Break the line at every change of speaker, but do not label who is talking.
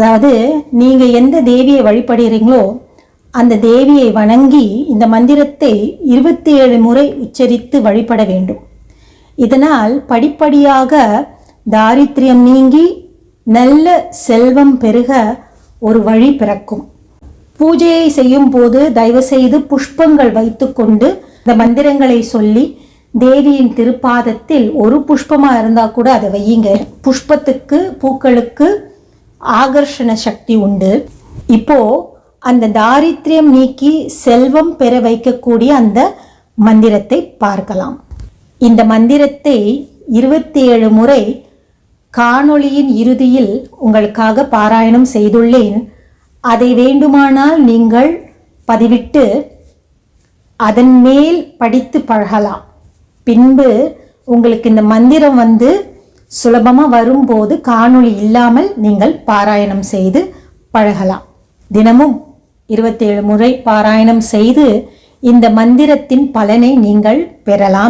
அதாவது நீங்கள் எந்த தேவியை வழிபடுகிறீங்களோ அந்த தேவியை வணங்கி இந்த மந்திரத்தை இருபத்தி ஏழு முறை உச்சரித்து வழிபட வேண்டும். இதனால் படிப்படியாக தாரித்ரியம் நீங்கி நல்ல செல்வம் பெருக ஒரு வழி பிறக்கும். பூஜையை செய்யும் போது தயவு செய்து புஷ்பங்கள் வைத்துக்கொண்டு இந்த மந்திரங்களை சொல்லி தேவியின் திருப்பாதத்தில் ஒரு புஷ்பமாக இருந்தால் கூட அதை வையுங்க. புஷ்பத்துக்கு பூக்களுக்கு ஆகர்ஷண சக்தி உண்டு. இப்போ அந்த தாரித்யம் நீக்கி செல்வம் பெற வைக்கக்கூடிய அந்த மந்திரத்தை பார்க்கலாம். இந்த மந்திரத்தை இருபத்தி ஏழு முறை காணொளியின் இறுதியில் உங்களுக்காக பாராயணம் செய்துள்ளேன். அதை வேண்டுமானால் நீங்கள் பதிவிட்டு அதன் மேல் படித்து பழகலாம். பின்பு உங்களுக்கு இந்த மந்திரம் வந்து சுலபமாக வரும்போது காணொளி இல்லாமல் நீங்கள் பாராயணம் செய்து பழகலாம். தினமும் இருபத்தேழு முறை பாராயணம் செய்து இந்த மந்திரத்தின் பலனை நீங்கள் பெறலாம்.